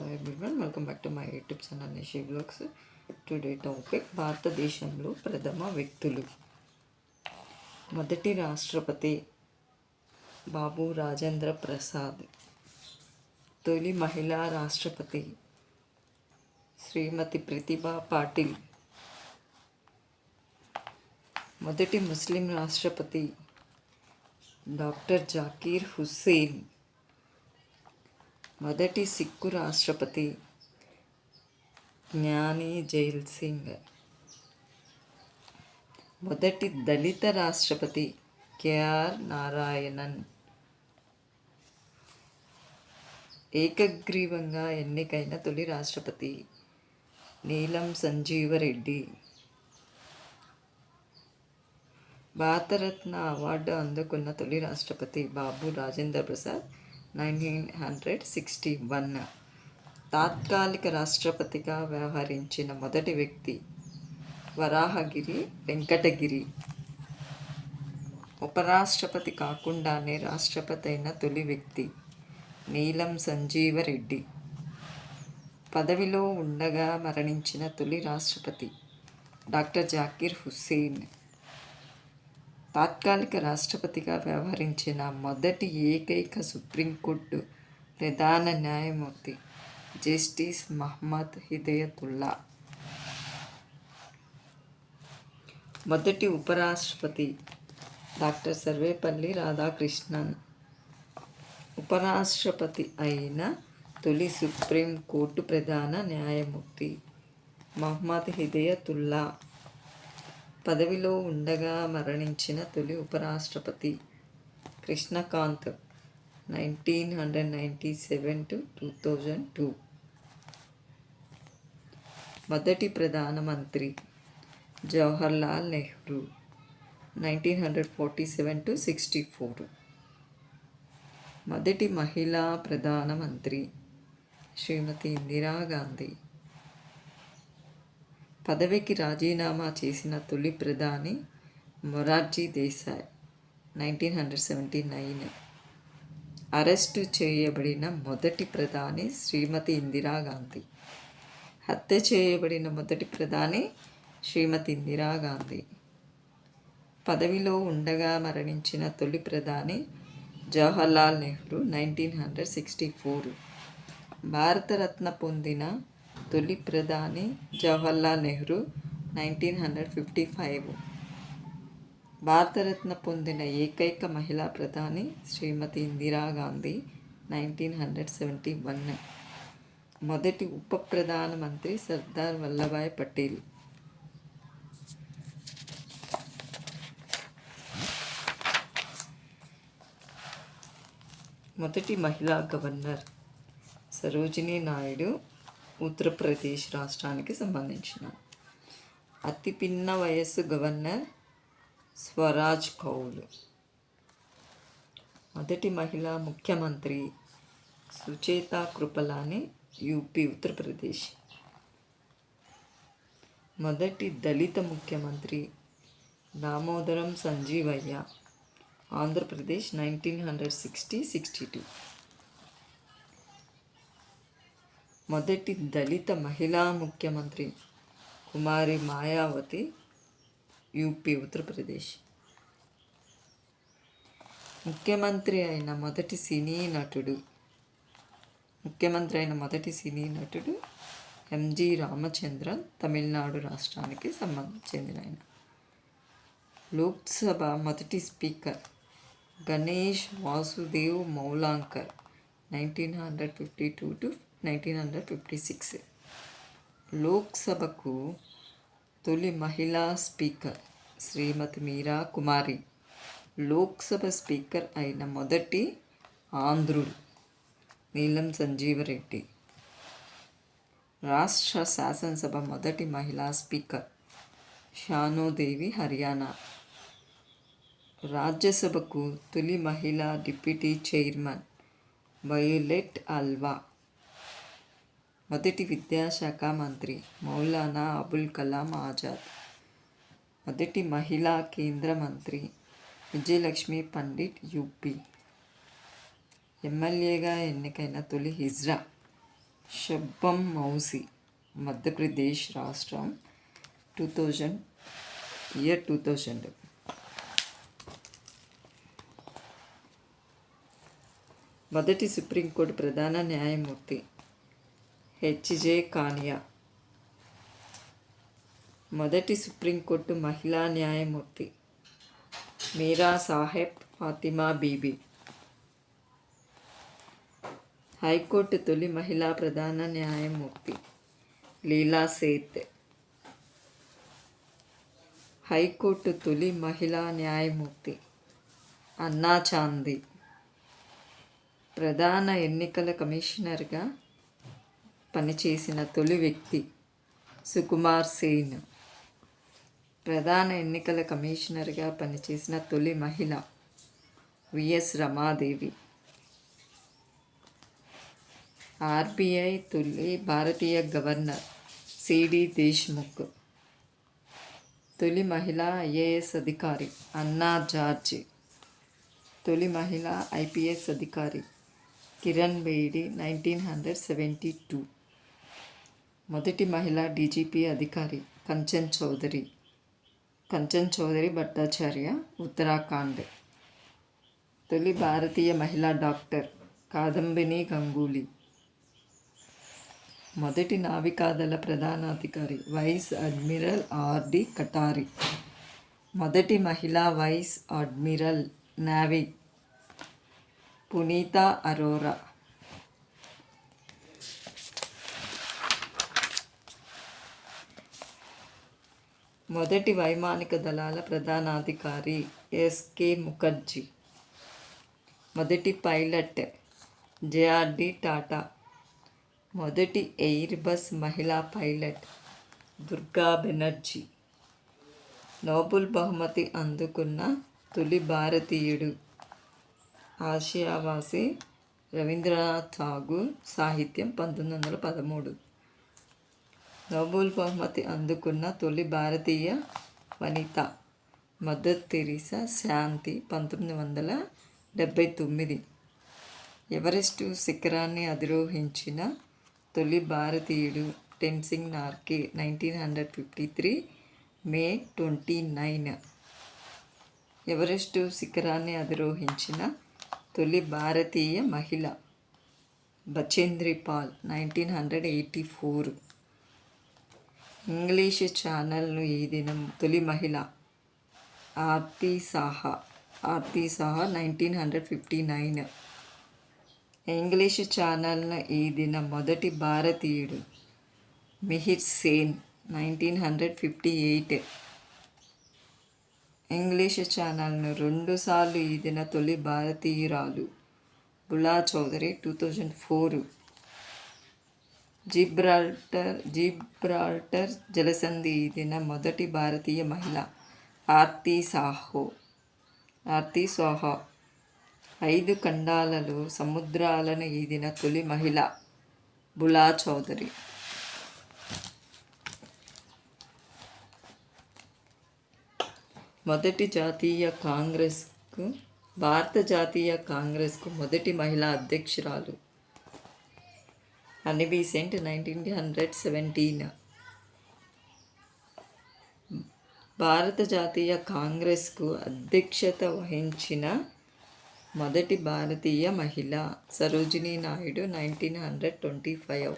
Everyone welcome back to my YouTube channel Nishi blogs today topic భారతదేశంలో ప్రథమ వ్యక్తులు మొదటి రాష్ట్రపతి బాబు రాజేంద్ర ప్రసాద్ తొలి మహిళా రాష్ట్రపతి శ్రీమతి ప్రతిభా పాటిల్ మొదటి ముస్లిం రాష్ట్రపతి డాక్టర్ జాకీర్ హుస్సేన్ మొదటి సిక్కు రాష్ట్రపతి జ్ఞాని జైల్ సింగ్. మొదటి దళిత రాష్ట్రపతి కేఆర్ నారాయణన్. ఏకగ్రీవంగా ఎన్నికైన తొలి రాష్ట్రపతి నీలం సంజీవరెడ్డి. భారతరత్న అవార్డు అందుకున్న తొలి రాష్ట్రపతి Babu Rajendra Prasad. Nineteen hundred sixty one. తాత్కాలిక రాష్ట్రపతిగా వ్యవహరించిన మొదటి వ్యక్తి వరాహగిరి వెంకటగిరి. ఉపరాష్ట్రపతి కాకుండానే రాష్ట్రపతి అయిన తొలి వ్యక్తి నీలం సంజీవరెడ్డి. పదవిలో ఉండగా మరణించిన తొలి రాష్ట్రపతి డాక్టర్ జాకీర్ హుస్సేన్. తాత్కాలిక రాష్ట్రపతిగా వ్యవహరించిన మొదటి ఏకైక సుప్రీంకోర్టు ప్రధాన న్యాయమూర్తి జస్టిస్ మహమ్మద్ హిదయతుల్లా. మొదటి ఉపరాష్ట్రపతి డాక్టర్ సర్వేపల్లి రాధాకృష్ణన్. ఉపరాష్ట్రపతి అయిన తొలి సుప్రీం కోర్టు ప్రధాన న్యాయమూర్తి మహమ్మద్ హిదయతుల్లా. పదవిలో ఉండగా మరణించిన తొలి ఉపరాష్ట్రపతి Krishan Kant nineteen hundred ninety seven to two thousand two మొదటి ప్రధానమంత్రి Jawaharlal Nehru nineteen hundred forty seven to sixty four మొదటి మహిళా ప్రధానమంత్రి శ్రీమతి ఇందిరాగాంధీ పదవికి రాజీనామా చేసిన తొలి ప్రధాని Morarji Desai nineteen hundred seventy nine. Arrest చేయబడిన మొదటి ప్రధాని శ్రీమతి ఇందిరాగాంధీ హత్య చేయబడిన మొదటి ప్రధాని శ్రీమతి ఇందిరాగాంధీ పదవిలో ఉండగా మరణించిన తొలి ప్రధాని Jawaharlal Nehru nineteen hundred sixty four. Bharat Ratna పొందిన తొలి ప్రధాని Jawaharlal Nehru nineteen hundred fifty five. Bharat Ratna పొందిన ఏకైక మహిళా ప్రధాని Shrimati Indira Gandhi nineteen hundred seventy one. మొదటి ఉప ప్రధానమంత్రి సర్దార్ వల్లభాయ్ పటేల్. మొదటి మహిళా గవర్నర్ సరోజినీ నాయుడు ఉత్తరప్రదేశ్ రాష్ట్రానికి సంబంధించిన అతి పిన్న వయస్సు గవర్నర్ స్వరాజ్ కౌల్. మొదటి మహిళా ముఖ్యమంత్రి సుచేత కృపలాని యూపీ ఉత్తరప్రదేశ్. మొదటి దళిత ముఖ్యమంత్రి Damodaram Sanjivayya Andhra Pradesh nineteen hundred sixty sixty two. మొదటి దళిత మహిళా ముఖ్యమంత్రి కుమారి మాయావతి యూపీ ఉత్తరప్రదేశ్. ముఖ్యమంత్రి అయిన మొదటి సినీ నటుడు. ముఖ్యమంత్రి అయిన మొదటి సినీ నటుడు ఎంజి రామచంద్రన్ తమిళనాడు రాష్ట్రానికి సంబంధించి చెందిన ఆయన. లోక్సభ మొదటి speaker Ganesh Vasudev Mavalankar nineteen hundred fifty two to nineteen hundred fifty six. లోక్సభకు తొలి మహిళా స్పీకర్ శ్రీమతి మీరా కుమారి. లోక్సభ స్పీకర్ అయిన మొదటి ఆంధ్రుడు నీలం సంజీవరెడ్డి. రాష్ట్ర శాసనసభ మొదటి మహిళా స్పీకర్ షానోదేవి హర్యానా. రాజ్యసభకు తొలి మహిళా డిప్యూటీ చైర్మన్ వయోలెట్ అల్వా. మొదటి విద్యాశాఖ మంత్రి మౌలానా అబుల్ కలాం ఆజాద్ మొదటి మహిళా కేంద్ర మంత్రి విజయలక్ష్మి పండిట్ యూపీ ఎమ్మెల్యేగా ఎన్నికైన తొలి హిజ్రా షబ్బం మౌసి మధ్యప్రదేశ్ రాష్ట్రం two thousand year two thousand. మొదటి సుప్రీంకోర్టు ప్రధాన న్యాయమూర్తి హెచ్జే కానియా. మొదటి సుప్రీంకోర్టు మహిళా న్యాయమూర్తి మీరా సాహెబ్ ఫాతిమా బీబీ. హైకోర్టు తొలి మహిళా ప్రధాన న్యాయమూర్తి లీలా సేత్. హైకోర్టు తొలి మహిళా న్యాయమూర్తి అన్నా చాందీ. ప్రధాన ఎన్నికల కమిషనర్గా పనిచేసిన తొలి వ్యక్తి సుకుమార్ సేన్. ప్రధాన ఎన్నికల కమిషనర్గా పనిచేసిన తొలి మహిళ విఎస్ రమాదేవి. ఆర్బీఐ తొలి భారతీయ గవర్నర్ సిడి దేశ్ముఖ్. తొలి మహిళ ఐఏఎస్ అధికారి అన్నా జార్జ్. తొలి మహిళ ఐపీఎస్ అధికారి Kiran Bedi nineteen hundred seventy two. మొదటి మహిళా డీజీపీ అధికారి కంచన్ చౌదరి. కంచన్ చౌదరి భట్టాచార్య ఉత్తరాఖండ్. తొలి భారతీయ మహిళా డాక్టర్ కాదంబిని గంగూలీ. మొదటి నావికాదళ ప్రధానాధికారి వైస్ అడ్మిరల్ ఆర్డి కటారి. మొదటి మహిళా వైస్ అడ్మిరల్ నావీ పునీత అరోరా. మొదటి వైమానిక దళాల ప్రధానాధికారి ఎస్కే ముఖర్జీ మొదటి పైలట్ జేఆర్డి టాటా మొదటి ఎయిర్ బస్ మహిళా పైలట్ దుర్గా బెనర్జీ. నోబుల్ బహుమతి అందుకున్న తొలి భారతీయుడు ఆసియావాసి రవీంద్రనాథ్ ఠాగూర్ సాహిత్యం పంతొమ్మిది వందల పదమూడు. నోబెల్ బహుమతి అందుకున్న తొలి భారతీయ వనిత మదర్ తెరీసా శాంతి పంతొమ్మిది వందల డెబ్భై తొమ్మిది. ఎవరెస్టు శిఖరాన్ని అధిరోహించిన తొలి భారతీయుడు Tenzing Norgay nineteen hundred fifty three May twenty nine Everest శిఖరాన్ని అధిరోహించిన తొలి భారతీయ మహిళ Bachendri Pal nineteen hundred eighty four. English ఛానల్ను ఈ దినం తొలి మహిళ Aarti Saha. Aarti Saha nineteen hundred fifty nine. English ఛానల్ను ఈ దినం మొదటి భారతీయుడు Mihir Sen nineteen hundred fifty eight. English ఛానల్ను రెండుసార్లు ఈ దిన తొలి భారతీయురాలు Bula Chaudhary two thousand four. Gibraltar Gibraltar జలసంధి ఈ దిన మొదటి భారతీయ మహిళ. ఆర్తి సాహో. ఆర్తి సాహా. ఐదు ఖండాలలో సముద్రాలను ఈదిన తొలి మహిళ బులా చౌదరి. మొదటి జాతీయ కాంగ్రెస్కు భారత జాతీయ కాంగ్రెస్కు మొదటి మహిళా అధ్యక్షురాలు అన్ని బీసెంట్ నైన్టీన్ హండ్రెడ్ సెవెంటీన్ భారత జాతీయ కాంగ్రెస్కు అధ్యక్షత వహించిన మొదటి భారతీయ మహిళ Sarojini Naidu nineteen hundred twenty five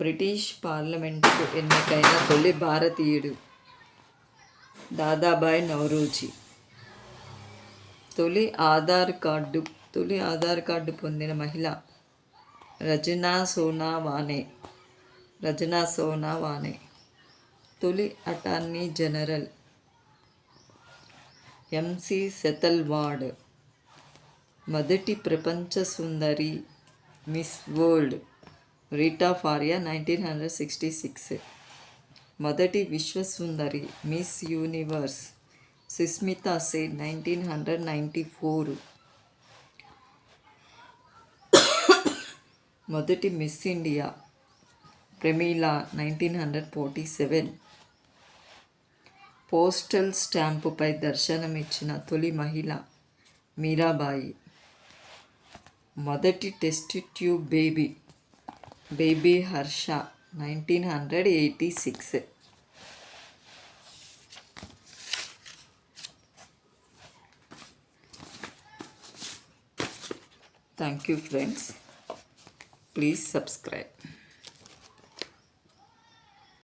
British పార్లమెంటుకు ఎన్నికైన తొలి భారతీయుడు దాదాబాయ్ నౌరోజీ. తొలి ఆధార్ కార్డు తొలి ఆధార్ కార్డు పొందిన మహిళ రజనా సోనా వానే. రజనా సోనా వానే. తొలి అటార్నీ జనరల్ ఎంసి సెతల్వాడ్. మొదటి ప్రపంచ సుందరి Miss World Reita Faria nineteen hundred sixty six. మొదటి విశ్వసుందరి Miss Universe Sushmita Sen nineteen hundred ninety four. మొదటి Miss India Pramila nineteen hundred forty seven. Postal స్టాంపుపై దర్శనమిచ్చిన తొలి మహిళ మీరాబాయి. మొదటి test tube baby baby Harsha nineteen hundred eighty six. Thank you friends. Please subscribe.